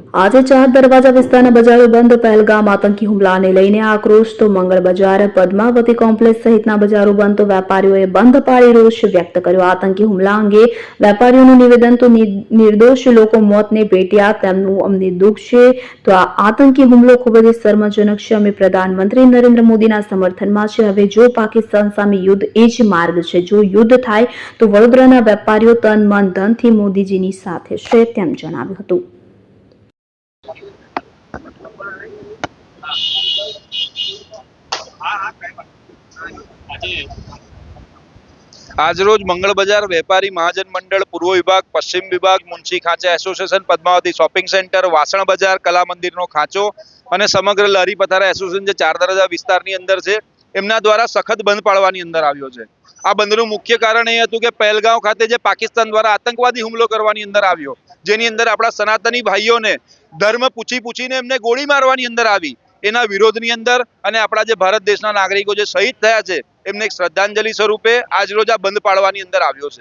આજે ચાર દરવાજા વિસ્તારના બજારો બંધ, પહેલગામ આતંકી હુમલાને લઈને આક્રોશ તો મંગળ બજાર, પદ્માવતી કોમ્પ્લેક્સ સહિતના બજારો બંધ તો વેપારીઓએ બંધ પાળી રોષ વ્યક્ત કર્યો. આતંકી હુમલા અંગે વેપારીઓનું નિવેદન તો નિર્દોષ લોકો મોતને ભેટ્યા, તેમનું અમને દુઃખ છે. તો આ આતંકી હુમલો ખૂબ જ શર્મજનક છે. અમે પ્રધાનમંત્રી નરેન્દ્ર મોદીના સમર્થનમાં છે. હવે જો પાકિસ્તાન સામે યુદ્ધ એ જ માર્ગ છે. જો યુદ્ધ થાય તો વડોદરાના વેપારીઓ તન મન ધનથી મોદીજીની સાથે છે તેમ જણાવ્યું હતું. આજરોજ મંગળ બજાર, વેપારી મહાજન મંડળ, પૂર્વ વિભાગ, પશ્ચિમ વિભાગ, મુનશી ખાંચા એસોસિએશન પદ્માવતી શોપિંગ સેન્ટર, વાસણ બજાર, કલા મંદિરનો ખાંચો અને સમગ્ર લારી પથારા એસોસિએશન જે ચાર દરવાજા વિસ્તારની અંદર છે. એમના દ્વારા સખત બંધ પાડવાની અંદર આવ્યો છે. આ બંધનું મુખ્ય કારણ એ હતું કે પહેલગાંવ ખાતે જે પાકિસ્તાન દ્વારા આતંકવાદી હુમલો કરવાની અંદર આવ્યો, જેની અંદર આપણા સનાતની ભાઈઓને ધર્મ પૂછી પૂછીને એમને ગોળી મારવાની અંદર આવી. એના વિરોધની અંદર અને આપણા જે ભારત દેશના નાગરિકો જે શહીદ થયા છે, એમને એક શ્રદ્ધાંજલિ સ્વરૂપે આજરોજ આ બંધ પાડવાની અંદર આવ્યો છે.